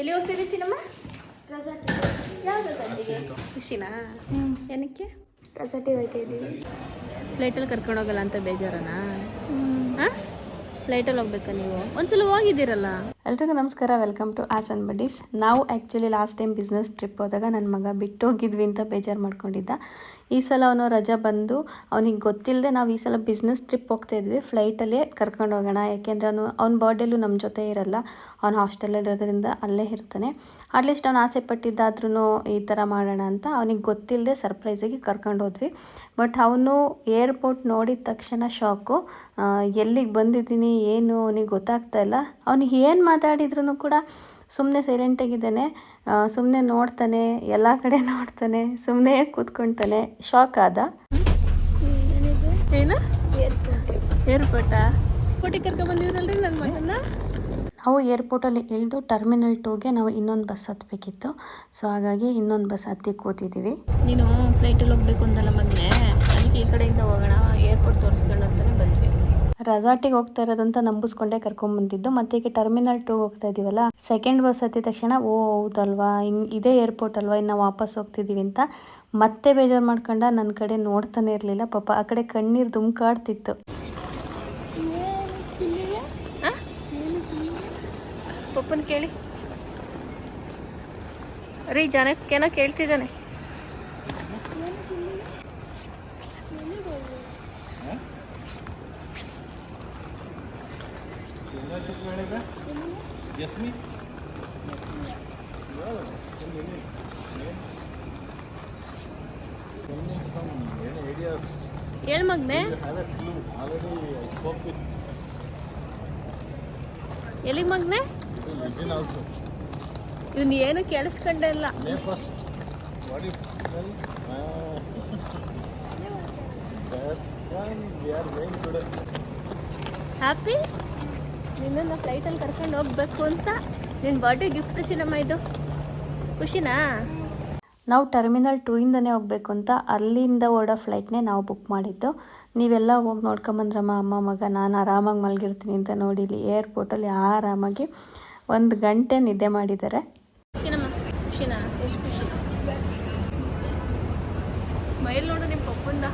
ಎಲ್ಲಿ ಹೋಗ್ತೀರಿ ಚಿನ್ನಮ್ಮ? ಯಾವ ರೆಸಾರ್ಟಿಗೆ ಖುಷಿನಾ? ಏನಕ್ಕೆ? ರೆಸಾರ್ಟಿಗೆ ಹೋಗ್ತಾ ಇದ್ದೀವಿ. ಫ್ಲೈಟಲ್ಲಿ ಕರ್ಕೊಂಡು ಹೋಗಲ್ಲ ಅಂತ ಬೇಜಾರನಾ? ಹಾಂ? ಫ್ಲೈಟಲ್ಲಿ ಹೋಗ್ಬೇಕಾ ನೀವು? ಒಂದ್ಸಲ ಹೋಗಿದ್ದೀರಲ್ಲ? ಎಲ್ರಿಗೂ ನಮಸ್ಕಾರ ವೆಲ್ಕಮ್ ಟು ಆಸ್ ಬಡ್ಡೀಸ್ ನಾವು actually last time business trip ಹೋದಾಗ ನನ್ನ ಮಗ ಬಿಟ್ಟು ಹೋಗಿದ್ವಿ ಅಂತ ಬೇಜಾರು ಮಾಡ್ಕೊಂಡಿದ್ದ. ಈ ಸಲ ಅವನು ರಜಾ ಬಂದು ಅವನಿಗೆ ಗೊತ್ತಿಲ್ಲದೆ ನಾವು ಈ ಸಲ ಬಿಸ್ನೆಸ್ ಟ್ರಿಪ್ ಹೋಗ್ತಾಯಿದ್ವಿ ಫ್ಲೈಟಲ್ಲೇ ಕರ್ಕೊಂಡು ಹೋಗೋಣ. ಯಾಕೆಂದರೆ ಅವನು, ಅವ್ನ ಬರ್ಡೇಲೂ ನಮ್ಮ ಜೊತೆ ಇರಲ್ಲ. ಅವ್ನು ಹಾಸ್ಟೆಲಲ್ಲಿರೋದ್ರಿಂದ ಅಲ್ಲೇ ಇರ್ತಾನೆ. ಅಟ್ಲೀಸ್ಟ್ ಅವ್ನು ಆಸೆ ಪಟ್ಟಿದ್ದಾದ್ರೂ ಈ ಥರ ಮಾಡೋಣ ಅಂತ ಅವನಿಗೆ ಗೊತ್ತಿಲ್ಲದೆ ಸರ್ಪ್ರೈಸಿಗೆ ಕರ್ಕೊಂಡು ಹೋದ್ವಿ. ಬಟ್ ಅವನು ಏರ್ಪೋರ್ಟ್ ನೋಡಿದ ತಕ್ಷಣ ಶಾಕು ಎಲ್ಲಿಗೆ ಬಂದಿದ್ದೀನಿ, ಏನು, ಅವನಿಗೆ ಗೊತ್ತಾಗ್ತಾ ಇಲ್ಲ. ಅವನಿಗೆ ಏನು ಮಾತಾಡಿದ್ರು ಕೂಡ ಸುಮ್ಮನೆ ಸೈಲೆಂಟಾಗಿದ್ದಾನೆ ಸುಮ್ಮನೆ ನೋಡ್ತಾನೆ ಎಲ್ಲ ಕಡೆ ನೋಡ್ತಾನೆ ಸುಮ್ಮನೆ ಕೂತ್ಕೊಳ್ತಾನೆ ಶಾಕ್ ಆದ. ಏನು? ಏರ್ಪೋರ್ಟಾ ನನ್ನ ಮಗನ್ನ? ನಾವು ಏರ್ಪೋರ್ಟಲ್ಲಿ ಇಳಿದು ಟರ್ಮಿನಲ್ ಟೂಗೆ ನಾವು ಇನ್ನೊಂದು ಬಸ್ ಹತ್ತಬೇಕಿತ್ತು ಸೊ ಹಾಗಾಗಿ ಇನ್ನೊಂದು ಬಸ್ ಹತ್ತಿ ಕೂತಿದ್ದೀವಿ ನೀನು ಫ್ಲೈಟಲ್ಲಿ ಹೋಗ್ಬೇಕು ಅಂದಲ್ಲ ಮಗನೆ? ಅದಕ್ಕೆ ಈ ಕಡೆಯಿಂದ ಹೋಗೋಣ ಏರ್ಪೋರ್ಟ್ ಬಂದ್ವಿ ರೆಸಾರ್ಟಿಗೆ ಹೋಗ್ತಾ ಇರೋದಂತ ನಂಬಿಸ್ಕೊಂಡೇ ಕರ್ಕೊಂಡ್ಬಂದಿದ್ದು ಮತ್ತೆ ಈಗ ಟರ್ಮಿನಲ್ ಟೂ ಹೋಗ್ತಾ ಇದೀವಲ್ಲ ಸೆಕೆಂಡ್ ಬಸ್ ಹತ್ತಿದ ತಕ್ಷಣ, ಓ, ಹೌದಲ್ವಾ, ಹಿಂಗ್ ಇದೇ ಏರ್ಪೋರ್ಟ್ ಅಲ್ವಾ, ಇನ್ನು ವಾಪಸ್ ಹೋಗ್ತಿದ್ದೀವಿ ಅಂತ ಮತ್ತೆ ಬೇಜಾರು ಮಾಡ್ಕೊಂಡ ನನ್ನ ಕಡೆ ನೋಡ್ತಾನೆ ಇರಲಿಲ್ಲ. ಪಾಪ ಆ ಕಡೆ ಕಣ್ಣೀರು ದುಮ್ಕಾಡ್ತಿತ್ತು ಪಪ್ಪನ ಕೇಳಿ. ರೀ, ಜನಕ್ಕೇನೋ ಕೇಳ್ತಿದ್ದಾನೆ. ಯಾಕೆ ಹೇಳಿಕೆ ಯಸ್ಮಿ ಹೇಳ ಮಗ್ನೆ? ಹಾಲೇ ಆಲ್ರೆಡಿ ಐ ಸ್ಪೋಕ್ ವಿಥ್ ಹೇಳ ಮಗ್ನೆ? ಇಟ್ ಇಸ್ ಆಲ್ಸೋ ಇದು ನೀನು ಏನು ಕೇಳಿಸ್ಕೊಂಡಿಲ್ಲ ಫಸ್ಟ್ ಹ್ಯಾಪಿ ನಿನ್ನನ್ನು ಫ್ಲೈಟಲ್ಲಿ ಕರ್ಕೊಂಡು ಹೋಗ್ಬೇಕು ಅಂತ. ನಿನ್ನ ಬರ್ಡೇ ಗಿಫ್ಟ್ ಚಿನ್ನಮ್ಮ ಇದು. ಖುಷಿನಾ? ನಾವು ಟರ್ಮಿನಲ್ ಟೂ ಇಂದನೇ ಹೋಗಬೇಕು ಅಂತ ಅಲ್ಲಿಂದ ಓಡೋ ಫ್ಲೈಟ್ನೇ ನಾವು ಬುಕ್ ಮಾಡಿದ್ದು. ನೀವೆಲ್ಲ ಹೋಗಿ ನೋಡ್ಕೊಂಬಂದ್ರಮ್ಮ ಅಮ್ಮ ಮಗ ನಾನು ಆರಾಮಾಗಿ ಮಲಗಿರ್ತೀನಿ ಅಂತ ನೋಡಿ ಇಲ್ಲಿ ಏರ್ಪೋರ್ಟಲ್ಲಿ ಆರಾಮಾಗಿ ಒಂದು ಗಂಟೆ ನಿದ್ದೆ ಮಾಡಿದ್ದಾರೆ. ಖುಷಿನಾ? ಎಷ್ಟು ಖುಷಿ. ಸ್ಮೈಲ್ ನೋಡು ನಿಮ್ಮ ಪಪ್ಪಂದ.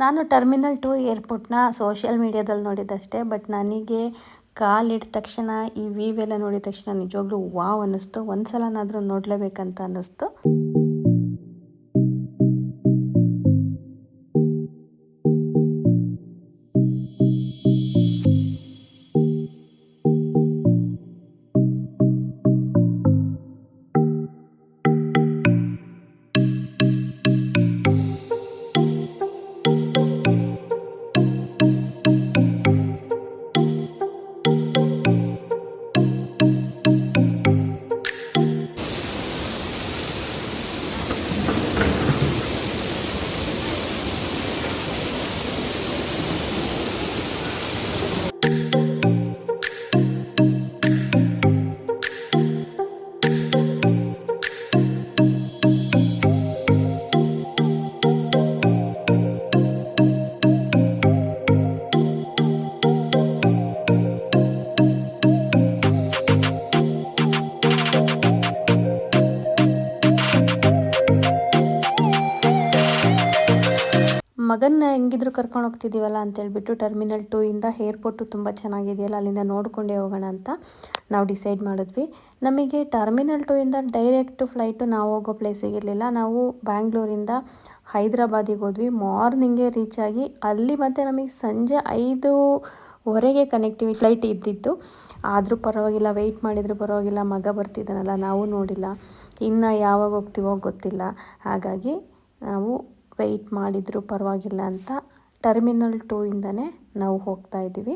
ನಾನು ಟರ್ಮಿನಲ್ ಟು ಏರ್ಪೋರ್ಟ್ನ ಸೋಷಿಯಲ್ ಮೀಡ್ಯಾದಲ್ಲಿ ನೋಡಿದ್ದಷ್ಟೇ, ಬಟ್ ನನಗೆ ಕಾಲಿಟ್ಟ ತಕ್ಷಣ ಈ ವಿ ಎಲ್ಲ ನೋಡಿದ ತಕ್ಷಣ ನಿಜವಾಗ್ಲೂ ವಾವ್ ಅನ್ನಿಸ್ತು. ಒಂದು ಸಲನಾದರೂ ನೋಡಲೇಬೇಕಂತ ಅನ್ನಿಸ್ತು. ಮಗನ್ನ ಹೆಂಗಿದ್ರು ಕರ್ಕೊಂಡು ಹೋಗ್ತಿದ್ದೀವಲ್ಲ ಅಂತ ಹೇಳ್ಬಿಟ್ಟು ಟರ್ಮಿನಲ್ ಟೂ ಇಂದ ಏರ್ಪೋರ್ಟು ತುಂಬ ಚೆನ್ನಾಗಿದೆಯಲ್ಲ, ಅಲ್ಲಿಂದ ನೋಡ್ಕೊಂಡೇ ಹೋಗೋಣ ಅಂತ ನಾವು ಡಿಸೈಡ್ ಮಾಡಿದ್ವಿ. ನಮಗೆ ಟರ್ಮಿನಲ್ ಟೂ ಇಂದ ಡೈರೆಕ್ಟ್ ಫ್ಲೈಟು ನಾವು ಹೋಗೋ ಪ್ಲೇಸಿಗೆ ಇರಲಿಲ್ಲ ನಾವು ಬ್ಯಾಂಗ್ಳೂರಿಂದ ಹೈದ್ರಾಬಾದಿಗೆ ಹೋದ್ವಿ. ಮಾರ್ನಿಂಗೇ ರೀಚ್ ಆಗಿ ಅಲ್ಲಿ ಮತ್ತೆ ನಮಗೆ ಸಂಜೆ ಐದುವರೆಗೆ ಕನೆಕ್ಟಿವಿ ಫ್ಲೈಟ್ ಇದ್ದಿತ್ತು. ಆದರೂ ಪರವಾಗಿಲ್ಲ ವೆಯ್ಟ್ ಮಾಡಿದರೂ ಪರವಾಗಿಲ್ಲ, ಮಗ ಬರ್ತಿದ್ದಾನಲ್ಲ, ನಾವು ನೋಡಿಲ್ಲ. ಇನ್ನು ಯಾವಾಗ ಹೋಗ್ತೀವೋ ಗೊತ್ತಿಲ್ಲ. ಹಾಗಾಗಿ ನಾವು ವೆಯ್ಟ್ ಮಾಡಿದರೂ ಪರವಾಗಿಲ್ಲ ಅಂತ ಟರ್ಮಿನಲ್ ಟೂ ಇಂದನೇ ನಾವು ಹೋಗ್ತಾ ಇದ್ದೀವಿ.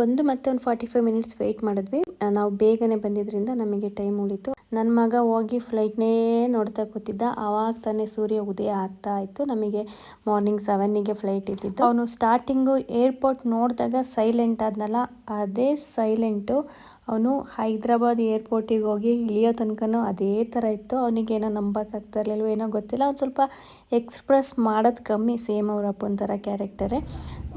ಬಂದು ಮತ್ತೆ ಒಂದು ಫಾರ್ಟಿ ಫೈವ್ ಮಿನಿಟ್ಸ್ ವೆಯ್ಟ್ ಮಾಡಿದ್ವಿ ನಾವು ಬೇಗನೆ ಬಂದಿದ್ರಿಂದ ನಮಗೆ ಟೈಮ್ ಉಳಿತು. ನನ್ನ ಮಗ ಹೋಗಿ ಫ್ಲೈಟ್ನೇ ನೋಡ್ತಾ ಕೂತಿದ್ದ. ಆವಾಗ ತಾನೇ ಸೂರ್ಯ ಉದಯ ಆಗ್ತಾ ಇತ್ತು. ನಮಗೆ ಮಾರ್ನಿಂಗ್ ಸೆವೆನ್ನಿಗೆ ಫ್ಲೈಟ್ ಇದ್ದಿದ್ದು ಅವನು ಸ್ಟಾರ್ಟಿಂಗು ಏರ್ಪೋರ್ಟ್ ನೋಡಿದಾಗ ಸೈಲೆಂಟ್ ಆದ್ನಲ್ಲ, ಅದೇ ಸೈಲೆಂಟು ಅವನು ಹೈದ್ರಾಬಾದ್ ಏರ್ಪೋರ್ಟಿಗೆ ಹೋಗಿ ಇಳಿಯೋ ತನಕನೂ ಅದೇ ಥರ ಇತ್ತು. ಅವನಿಗೇನೋ ನಂಬಕ್ಕಾಗ್ತಾ ಇರಲಿಲ್ವ ಏನೋ ಗೊತ್ತಿಲ್ಲ. ಅವ್ನು ಸ್ವಲ್ಪ ಎಕ್ಸ್ಪ್ರೆಸ್ ಮಾಡೋದು ಕಮ್ಮಿ ಸೇಮ್ ಅವ್ರ ಅಪ್ಪನ ಥರ ಕ್ಯಾರೆಕ್ಟರೇ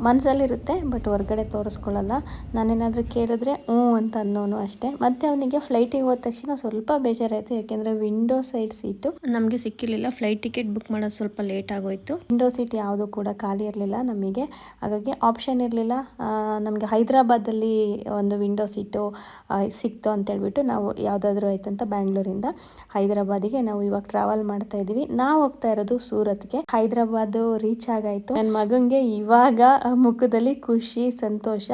ಮನಸ್ಸಲ್ಲಿರುತ್ತೆ ಬಟ್ ಹೊರಗಡೆ ತೋರಿಸ್ಕೊಳ್ಳಲ್ಲ. ನಾನೇನಾದರೂ ಕೇಳಿದ್ರೆ ಹ್ಞೂ ಅಂತ ಅನ್ನೋನು ಅಷ್ಟೇ. ಮತ್ತು ಅವನಿಗೆ ಫ್ಲೈಟಿಗೆ ಹೋದ ತಕ್ಷಣ ಸ್ವಲ್ಪ ಬೇಜಾರಾಯಿತು ಯಾಕೆಂದರೆ ವಿಂಡೋ ಸೈಡ್ ಸೀಟು ನಮಗೆ ಸಿಕ್ಕಿರಲಿಲ್ಲ ಫ್ಲೈಟ್ ಟಿಕೆಟ್ ಬುಕ್ ಮಾಡೋದು ಸ್ವಲ್ಪ ಲೇಟ್ ಆಗೋಯಿತು. ವಿಂಡೋ ಸೀಟ್ ಯಾವುದು ಕೂಡ ಖಾಲಿ ಇರಲಿಲ್ಲ ನಮಗೆ. ಹಾಗಾಗಿ ಆಪ್ಷನ್ ಇರಲಿಲ್ಲ. ನಮಗೆ ಹೈದ್ರಾಬಾದಲ್ಲಿ ಒಂದು ವಿಂಡೋ ಸೀಟು ಸಿಕ್ತು ಅಂತೇಳ್ಬಿಟ್ಟು ನಾವು ಯಾವುದಾದ್ರೂ ಆಯ್ತು ಅಂತ ಬ್ಯಾಂಗ್ಳೂರಿಂದ ಹೈದರಾಬಾದಿಗೆ ನಾವು ಇವಾಗ ಟ್ರಾವೆಲ್ ಮಾಡ್ತಾ ಇದ್ದೀವಿ. ನಾವು ಹೋಗ್ತಾ ಇರೋದು ಸೂರತ್ಗೆ. ಹೈದರಾಬಾದ್ ರೀಚ್ ಆಗಾಯ್ತು. ನನ್ನ ಮಗಂಗೆ ಇವಾಗ ಮುಖದಲ್ಲಿ ಖುಷಿ, ಸಂತೋಷ.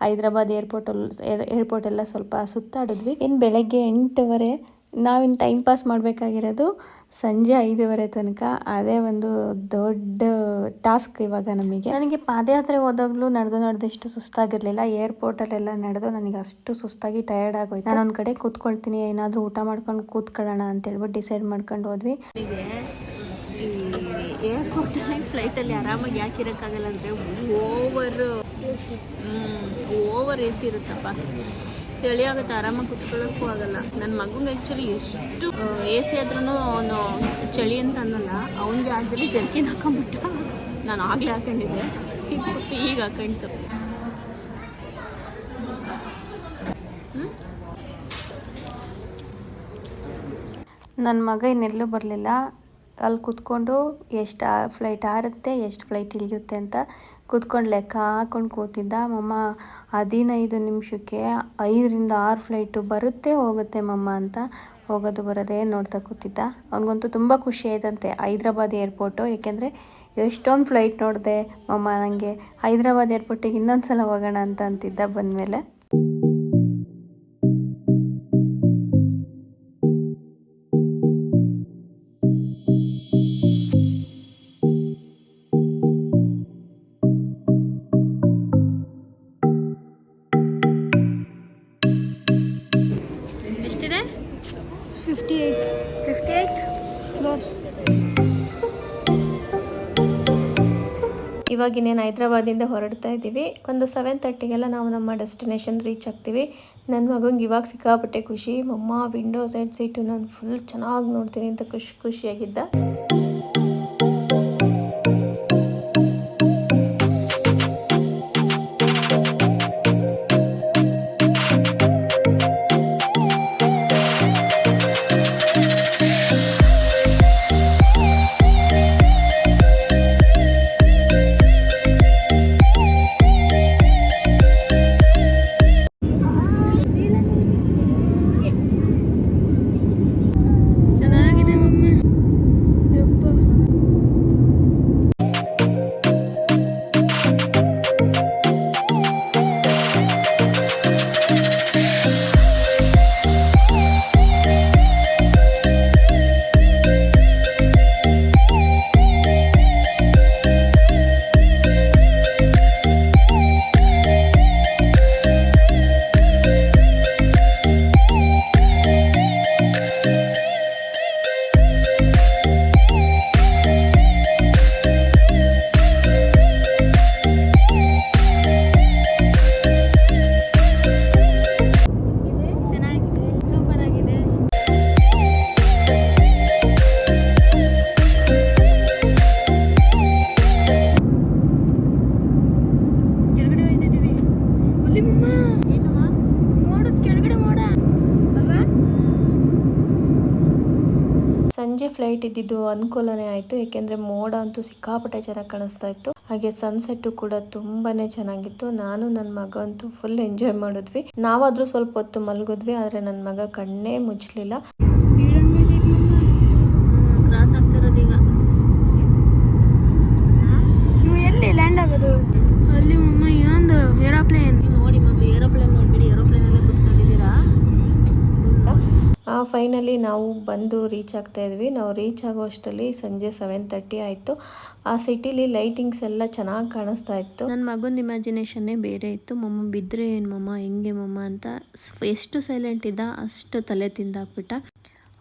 ಹೈದರಾಬಾದ್ ಏರ್ಪೋರ್ಟ್ ಏರ್ಪೋರ್ಟ್ ಎಲ್ಲ ಸ್ವಲ್ಪ ಸುತ್ತಾಡಿದ್ವಿ. ಇನ್ನು ಬೆಳಗ್ಗೆ ಎಂಟುವರೆ ನಾವಿನ್ನು ಟೈಮ್ ಪಾಸ್ ಮಾಡಬೇಕಾಗಿರೋದು ಸಂಜೆ ಐದೂವರೆ ತನಕ. ಅದೇ ಒಂದು ದೊಡ್ಡ ಟಾಸ್ಕ್ ಇವಾಗ ನಮಗೆ. ನನಗೆ ಪಾದಯಾತ್ರೆ ಹೋದಾಗಲೂ ನಡೆದು ನಡೆದಷ್ಟು ಸುಸ್ತಾಗಿರಲಿಲ್ಲ. ಏರ್ಪೋರ್ಟಲ್ಲೆಲ್ಲ ನಡೆದು ನನಗೆ ಅಷ್ಟು ಸುಸ್ತಾಗಿ ಟಯರ್ಡ್ ಆಗೋಯ್ತು. ನಾನು ಒಂದು ಕಡೆ ಕೂತ್ಕೊಳ್ತೀನಿ, ಏನಾದರೂ ಊಟ ಮಾಡ್ಕೊಂಡು ಕೂತ್ಕೊಳ್ಳೋಣ ಅಂತೇಳ್ಬಿಟ್ಟು ಡಿಸೈಡ್ ಮಾಡ್ಕೊಂಡು ಹೋದ್ವಿ. ಏರ್ಪೋರ್ಟಲ್ಲಿ ಫ್ಲೈಟಲ್ಲಿ ಆರಾಮಾಗಿ ಯಾಕೆ ಇರೋಕ್ಕಾಗಲ್ಲ ಅಂದರೆ ಓವರ್ ಓವರ್ ಎ ಸಿ ಇರುತ್ತಪ್ಪ. ಚಳಿ ಆಗುತ್ತೆ, ಆರಾಮಾಗಿ ಕುತ್ಕೊಳ್ಳೋಕ್ಕೂ ಆಗಲ್ಲ. ನನ್ನ ಮಗಂಗೆ ಆ್ಯಕ್ಚುಲಿ ಎಷ್ಟು ಎ ಸಿ ಆದ್ರೂ ಅವನು ಚಳಿ ಅಂತ ಅನ್ನಲ್ಲ, ಅವನ ಜಾಗದಲ್ಲಿ ಜರ್ಕಿನ ಹಾಕೊಂಡ್ಬಿಟ್ಟ ನಾನು ಆಗಲೇ ಹಾಕೊಂಡಿದ್ದೆ. ಈಗ ಈಗ ನನ್ನ ಮಗ ಇನ್ನೆಲ್ಲೂ ಬರಲಿಲ್ಲ. ಅಲ್ಲಿ ಕೂತ್ಕೊಂಡು ಎಷ್ಟು ಫ್ಲೈಟ್ ಆರುತ್ತೆ, ಎಷ್ಟು ಫ್ಲೈಟ್ ಇಳಿಯುತ್ತೆ ಅಂತ ಕೂತ್ಕೊಂಡು ಲೆಕ್ಕ ಹಾಕೊಂಡು ಕೂತಿದ್ದ. ಮಮ್ಮ, ಹದಿನೈದು ನಿಮಿಷಕ್ಕೆ ಐದರಿಂದ ಆರು ಫ್ಲೈಟು ಬರುತ್ತೆ ಹೋಗುತ್ತೆ ಮಮ್ಮ ಅಂತ ಹೋಗೋದು ಬರೋದೇ ನೋಡ್ತಾ ಕೂತಿದ್ದ. ಅವನಿಗಂತೂ ತುಂಬ ಖುಷಿ ಆಯ್ತಂತೆ ಹೈದ್ರಾಬಾದ್ ಏರ್ಪೋರ್ಟು. ಏಕೆಂದರೆ ಎಷ್ಟೊಂದು ಫ್ಲೈಟ್ ನೋಡಿದೆ ಮಮ್ಮ ನನಗೆ ಹೈದ್ರಾಬಾದ್ ಏರ್ಪೋರ್ಟಿಗೆ ಇನ್ನೊಂದು ಸಲ ಹೋಗೋಣ ಅಂತ ಅಂತಿದ್ದ ಬಂದಮೇಲೆ. ಇವಾಗ ಇನ್ನೇನು ಹೈದ್ರಾಬಾದಿಂದ ಹೊರಡ್ತಾ ಇದ್ದೀವಿ. ಒಂದು ಸೆವೆನ್ ತರ್ಟಿಗೆಲ್ಲ ನಾವು ನಮ್ಮ ಡೆಸ್ಟಿನೇಷನ್ ರೀಚ್ ಆಗ್ತೀವಿ. ನನ್ನ ಮಗಂಗೆ ಇವಾಗ ಸಿಕ್ಕಾಪಟ್ಟೆ ಖುಷಿ. ಮಮ್ಮ ವಿಂಡೋ ಸೈಡ್ ಸೀಟು ನಾನು ಫುಲ್ ಚೆನ್ನಾಗಿ ನೋಡ್ತೀನಿ ಅಂತ ಖುಷಿ, ಖುಷಿಯಾಗಿದ್ದ. ಫ್ಲೈಟ್ ಇದ್ದಿದ್ದು ಅನುಕೂಲನೇ ಆಯಿತು, ಏಕೆಂದರೆ ಮೋಡ ಅಂತೂ ಸಿಕ್ಕಾಪಟ್ಟೆ ಚೆನ್ನಾಗಿ ಕಾಣಿಸ್ತಾ ಇತ್ತು. ಹಾಗೆ ಸನ್ಸೆಟ್ಟು ಕೂಡ ತುಂಬಾನೇ ಚೆನ್ನಾಗಿತ್ತು. ನಾನು ನನ್ನ ಮಗ ಅಂತೂ ಫುಲ್ ಎಂಜಾಯ್ ಮಾಡಿದ್ವಿ. ನಾವಾದರೂ ಸ್ವಲ್ಪ ಹೊತ್ತು ಮಲಗಿದ್ವಿ, ಆದರೆ ನನ್ನ ಮಗ ಕಣ್ಣೇ ಮುಚ್ಚಲಿಲ್ಲ ಕ್ರಾಸ್ ಆಗ್ತಿರೋದು ಈಗ ನೀವು ಎಲ್ಲಿ ಲ್ಯಾಂಡ್ ಆಗೋದು ಅಲ್ಲಿ ಮಮ್ಮ ಇನ್ನೊಂದು ಏರೋಪ್ಲೇನ್ ನೀವು ನೋಡಿ ಮೊದಲು ಏರೋಪ್ಲೇನ್ ನೋಡ್ಬಿಡಿ ಏರೋಪ್ಲೇನಲ್ಲೇ ಕುತ್ಕೊಂಡಿದ್ದೀರಾ ಆ, ಫೈನಲಿ ನಾವು ಬಂದು ರೀಚ್ ಆಗ್ತಾ ಇದ್ವಿ. ನಾವು ರೀಚ್ ಆಗುವಷ್ಟರಲ್ಲಿ ಸಂಜೆ ಸೆವೆನ್ ತರ್ಟಿ ಆಯಿತು. ಆ ಸಿಟಿಲಿ ಲೈಟಿಂಗ್ಸ್ ಎಲ್ಲ ಚೆನ್ನಾಗಿ ಕಾಣಿಸ್ತಾ ಇತ್ತು. ನನ್ನ ಮಗನ ಇಮ್ಯಾಜಿನೇಷನ್ನೇ ಬೇರೆ ಇತ್ತು. ಮಮ್ಮ ಬಿದ್ದರೆ ಏನು ಮಮ್ಮ, ಹೆಂಗೆ ಮಮ್ಮ ಅಂತ ಎಷ್ಟು ಸೈಲೆಂಟ್ ಇದ್ದ ಅಷ್ಟು ತಲೆ ತಿಂದಾಕ್ಬಿಟ್ಟ.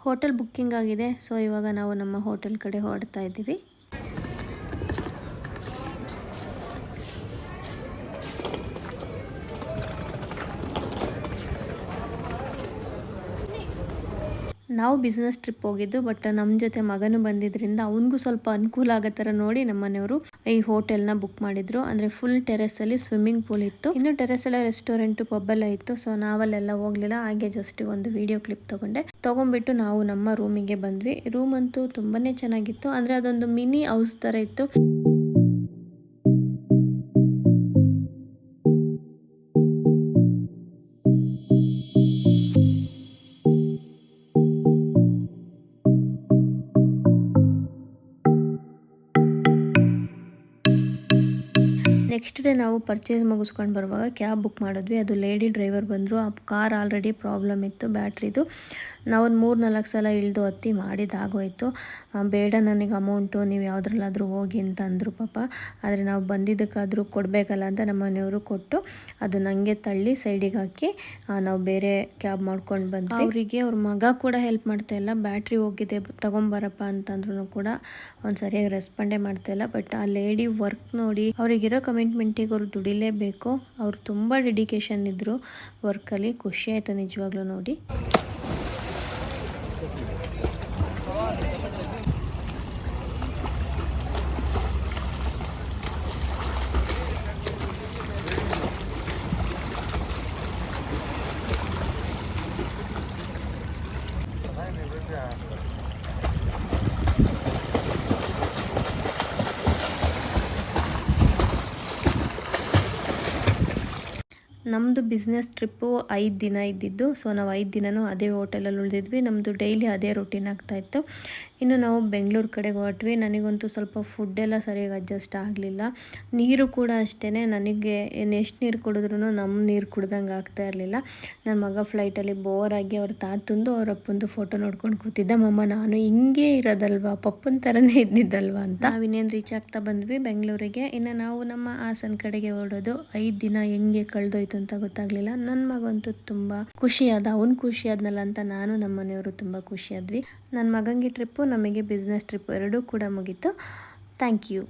ಹೋಟೆಲ್ ಬುಕ್ಕಿಂಗ್ ಆಗಿದೆ. ಸೊ ಇವಾಗ ನಾವು ನಮ್ಮ ಹೋಟೆಲ್ ಕಡೆ ಹೊರಡ್ತಾ ಇದ್ದೀವಿ. ನಾವು ಬಿಸ್ನೆಸ್ ಟ್ರಿಪ್ ಹೋಗಿದ್ದು ಬಟ್ ನಮ್ಮ ಜೊತೆ ಮಗನು ಬಂದಿದ್ರಿಂದ ಅವನಿಗೂ ಸ್ವಲ್ಪ ಅನುಕೂಲ ಆಗೋ ಥರ ನೋಡಿ ನಮ್ಮ ಮನೆಯವರು ಈ ಹೋಟೆಲ್ನ ಬುಕ್ ಮಾಡಿದ್ರು. ಅಂದರೆ ಫುಲ್ ಟೆರೆಸಲ್ಲಿ ಸ್ವಿಮ್ಮಿಂಗ್ ಪೂಲ್ ಇತ್ತು. ಇನ್ನು ಟೆರೆಸಲ್ಲೇ ರೆಸ್ಟೋರೆಂಟು ಪಬ್ಬೆಲ್ಲ ಇತ್ತು ಸೊ ನಾವಲ್ಲೆಲ್ಲ ಹೋಗ್ಲಿಲ್ಲ. ಹಾಗೆ ಜಸ್ಟ್ ಒಂದು ವಿಡಿಯೋ ಕ್ಲಿಪ್ ತಗೊಂಡೆ. ತಗೊಂಡ್ಬಿಟ್ಟು ನಾವು ನಮ್ಮ ರೂಮಿಗೆ ಬಂದ್ವಿ. ರೂಮ್ ಅಂತೂ ತುಂಬಾನೇ ಚೆನ್ನಾಗಿತ್ತು. ಅಂದರೆ ಅದೊಂದು ಮಿನಿ ಹೌಸ್ ಥರ ಇತ್ತು. ನೆಕ್ಸ್ಟ್ ಡೇ ನಾವು ಪರ್ಚೇಸ್ ಮುಗಿಸ್ಕೊಂಡು ಬರುವಾಗ ಕ್ಯಾಬ್ ಬುಕ್ ಮಾಡಿದ್ವಿ. ಅದು ಲೇಡಿ ಡ್ರೈವರ್ ಬಂದರು. ಆ ಕಾರ್ ಆಲ್ರೆಡಿ ಪ್ರಾಬ್ಲಮ್ ಇತ್ತು ಬ್ಯಾಟ್ರಿದು ನಾವು ಒಂದು ಮೂರು ನಾಲ್ಕು ಸಲ ಇಳಿದು ಹತ್ತಿ ಮಾಡಿದಾಗೋಯ್ತು ಬೇಡ ನನಗೆ ಅಮೌಂಟು, ನೀವು ಯಾವುದ್ರಲ್ಲಾದರೂ ಹೋಗಿ ಅಂತ ಅಂದರು ಪಾಪ. ಆದರೆ ನಾವು ಬಂದಿದ್ದಕ್ಕಾದರೂ ಕೊಡಬೇಕಲ್ಲ ಅಂತ ನಮ್ಮ ಮನೆಯವರು ಕೊಟ್ಟು ಅದು ನನಗೆ ತಳ್ಳಿ ಸೈಡಿಗೆ ಹಾಕಿ ನಾವು ಬೇರೆ ಕ್ಯಾಬ್ ಮಾಡ್ಕೊಂಡು ಬಂದ್ವಿ. ಅವರಿಗೆ ಅವ್ರ ಮಗ ಕೂಡ ಹೆಲ್ಪ್ ಮಾಡ್ತಾ ಇಲ್ಲ. ಬ್ಯಾಟ್ರಿ ಹೋಗಿದೆ, ತಗೊಂಬರಪ್ಪ ಅಂತಂದ್ರೂ ಕೂಡ ಅವ್ನು ಸರಿಯಾಗಿ ರೆಸ್ಪಾಂಡೇ ಮಾಡ್ತಾ ಇಲ್ಲ. ಬಟ್ ಆ ಲೇಡಿ ವರ್ಕ್ ನೋಡಿ, ಅವರಿಗಿರೋ ಕಮಿಟ್ಮೆಂಟಿಗೆ ಅವ್ರು ದುಡಿಲೇಬೇಕು. ಅವ್ರು ತುಂಬ ಡೆಡಿಕೇಶನ್ ಇದ್ದರು ವರ್ಕಲ್ಲಿ. ಖುಷಿ ಆಯಿತು ನಿಜವಾಗ್ಲೂ ನೋಡಿ. ನಮ್ಮದು ಬಿಸ್ನೆಸ್ ಟ್ರಿಪ್ಪು ಐದು ದಿನ ಇದ್ದಿದ್ದು. ಸೊ ನಾವು ಐದು ದಿನವೂ ಅದೇ ಹೋಟೆಲಲ್ಲಿ ಉಳಿದಿದ್ವಿ. ನಮ್ಮದು ಡೈಲಿ ಅದೇ ರೊಟೀನ್ ಆಗ್ತಾಯಿತ್ತು ಇನ್ನು ನಾವು ಬೆಂಗಳೂರು ಕಡೆಗೆ ಹೊರಟ್ವಿ. ನನಗಂತೂ ಸ್ವಲ್ಪ ಫುಡ್ಡೆಲ್ಲ ಸರಿಯಾಗಿ ಅಡ್ಜಸ್ಟ್ ಆಗಲಿಲ್ಲ. ನೀರು ಕೂಡ ಅಷ್ಟೇ ನನಗೆ ಎಷ್ಟು ನೀರು ಕುಡಿದ್ರೂ ನಮ್ಮ ನೀರು ಕುಡ್ದಂಗೆ ಆಗ್ತಾ ಇರಲಿಲ್ಲ. ನನ್ನ ಮಗ ಫ್ಲೈಟಲ್ಲಿ ಬೋರಾಗಿ ಅವ್ರ ತಾತಂದು ಅವ್ರ ಅಪ್ಪಂದು ಫೋಟೋ ನೋಡ್ಕೊಂಡು ಕೂತಿದ್ದ. ಮಮ್ಮ, ನಾನು ಹಿಂಗೆ ಇರೋದಲ್ವಾ? ಪಪ್ಪನ ಥರನೇ ಇದ್ದಿದ್ದಲ್ವಾ? ಅಂತ. ನಾವಿನ್ನೇನು ರೀಚ್ ಆಗ್ತಾ ಬಂದ್ವಿ ಬೆಂಗಳೂರಿಗೆ. ಇನ್ನು ನಾವು ನಮ್ಮ ಹಾಸನ ಕಡೆಗೆ ಹೊರಡೋದು ಐದು ದಿನ ಹೆಂಗೆ ಕಳೆದೋಯ್ತು ಅಂತ ಗೊತ್ತಾಗಲಿಲ್ಲ. ನನ್ನ ಮಗಂತೂ ತುಂಬ ಖುಷಿಯಾದ, ಅವ್ನು ಖುಷಿಯಾದ್ನಲ್ಲ ಅಂತ ನಾನು ನಮ್ಮ ಮನೆಯವರು ತುಂಬ ಖುಷಿಯಾದ್ವಿ. ನನ್ನ ಮಗಂಗೆ ಟ್ರಿಪ್ಪು ನಮಗೆ ಬಿಸ್ನೆಸ್ ಟ್ರಿಪ್ ಎರಡೂ ಕೂಡ ಮುಗೀತು. Thank you